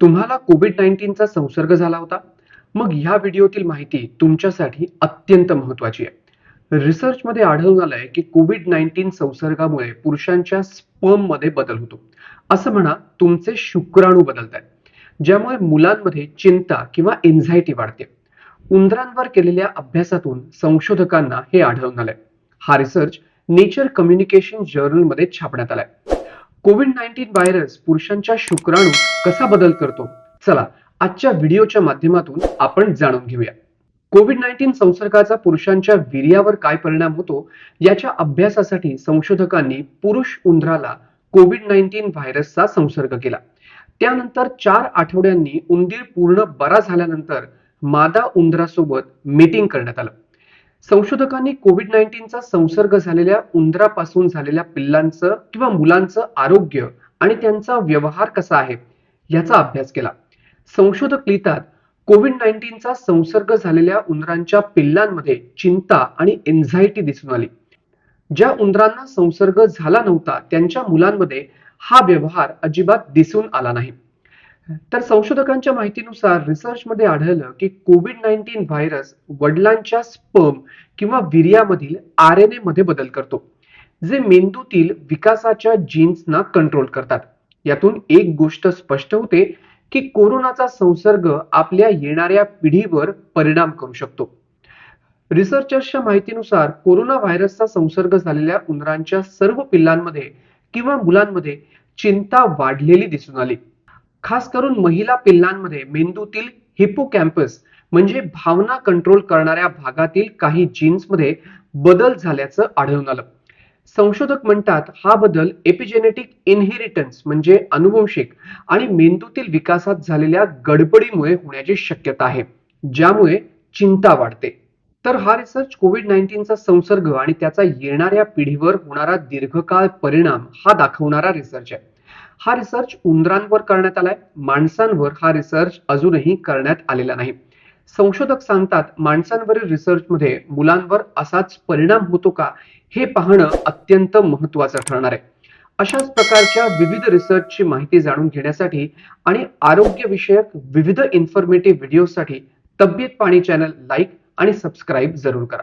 तुम्हाला कोविड नाईन्टीनचा संसर्ग झाला होता? मग ह्या व्हिडिओतील माहिती तुमच्यासाठी अत्यंत महत्वाची आहे. रिसर्चमध्ये आढळून आलंय की कोविड नाईन्टीन संसर्गामुळे पुरुषांच्या स्पर्ममध्ये बदल होतो. असं म्हणा तुमचे शुक्राणू बदलत आहेत ज्यामुळे मुलांमध्ये चिंता किंवा एन्झायटी वाढते. उंदरांवर केलेल्या अभ्यासातून संशोधकांना हे आढळून आलंय. हा रिसर्च नेचर कम्युनिकेशन जर्नलमध्ये छापण्यात आलाय. कोविड नाईन्टीन व्हायरस पुरुषांच्या शुक्राणू कसा बदल करतो? चला आजच्या व्हिडिओच्या माध्यमातून आपण जाणून घेऊया. कोविड नाईन्टीन संसर्गाचा पुरुषांच्या वीर्यावर काय परिणाम होतो याच्या अभ्यासासाठी संशोधकांनी पुरुष उंदराला कोविड नाईन्टीन व्हायरसचा संसर्ग केला. त्यानंतर चार आठवड्यांनी उंदीर पूर्ण बरा झाल्यानंतर मादा उंदरासोबत मीटिंग करण्यात आलं. संशोधकांनी कोविड नाईन्टीनचा संसर्ग झालेल्या उंदरापासून झालेल्या पिल्लांचं किंवा मुलांचं आरोग्य आणि त्यांचा व्यवहार कसा आहे याचा अभ्यास केला. संशोधक लिहितात कोविड नाईन्टीनचा संसर्ग झालेल्या उंदरांच्या पिल्लांमध्ये चिंता आणि एन्झायटी दिसून आली. ज्या उंदरांना संसर्ग झाला नव्हता त्यांच्या मुलांमध्ये हा व्यवहार अजिबात दिसून आला नाही. तर संशोधकांच्या माहितीनुसार रिसर्चमध्ये आढळलं की कोविड नाईन्टीन व्हायरस वडिलांच्या स्पर्म किंवा वीर्यामधील आर एन ए मध्ये बदल करतो जे मेंदूतील विकासाच्या जीन्सना कंट्रोल करतात. यातून एक गोष्ट स्पष्ट होते की कोरोनाचा संसर्ग आपल्या येणाऱ्या पिढीवर परिणाम करू शकतो. रिसर्चर्सच्या माहितीनुसार कोरोना व्हायरसचा संसर्ग झालेल्या उंदरांच्या सर्व पिल्लांमध्ये किंवा मुलांमध्ये चिंता वाढलेली दिसून आली. खास करून महिला पिल्लांमध्ये मेंदूतील हिपोकॅम्पस म्हणजे भावना कंट्रोल करणाऱ्या भागातील काही जीन्समध्ये बदल झाल्याचं आढळून आलं. संशोधक म्हणतात हा बदल एपिजेनेटिक इनहेरिटन्स म्हणजे अनुवंशिक आणि मेंदूतील विकासात झालेल्या गडबडीमुळे होण्याची शक्यता आहे ज्यामुळे चिंता वाढते. तर हा रिसर्च कोविड नाईन्टीनचा संसर्ग आणि त्याचा येणाऱ्या पिढीवर होणारा दीर्घकाळ परिणाम हा दाखवणारा रिसर्च आहे. हा रिसर्च उंदरांवर करण्यात आलाय माणसांवर हा रिसर्च अजूनही करण्यात आलेला नाही. संशोधक सांगतात माणसांवरील रिसर्चमध्ये मुलांवर असाच परिणाम होतो का हे पाहणं अत्यंत महत्वाचं ठरणार आहे. अशाच प्रकारच्या विविध रिसर्चची माहिती जाणून घेण्यासाठी आणि आरोग्य विषयक विविध इन्फॉर्मेटिव्ह व्हिडिओसाठी तब्येत पाणी चॅनल लाईक आणि सबस्क्राईब जरूर करा.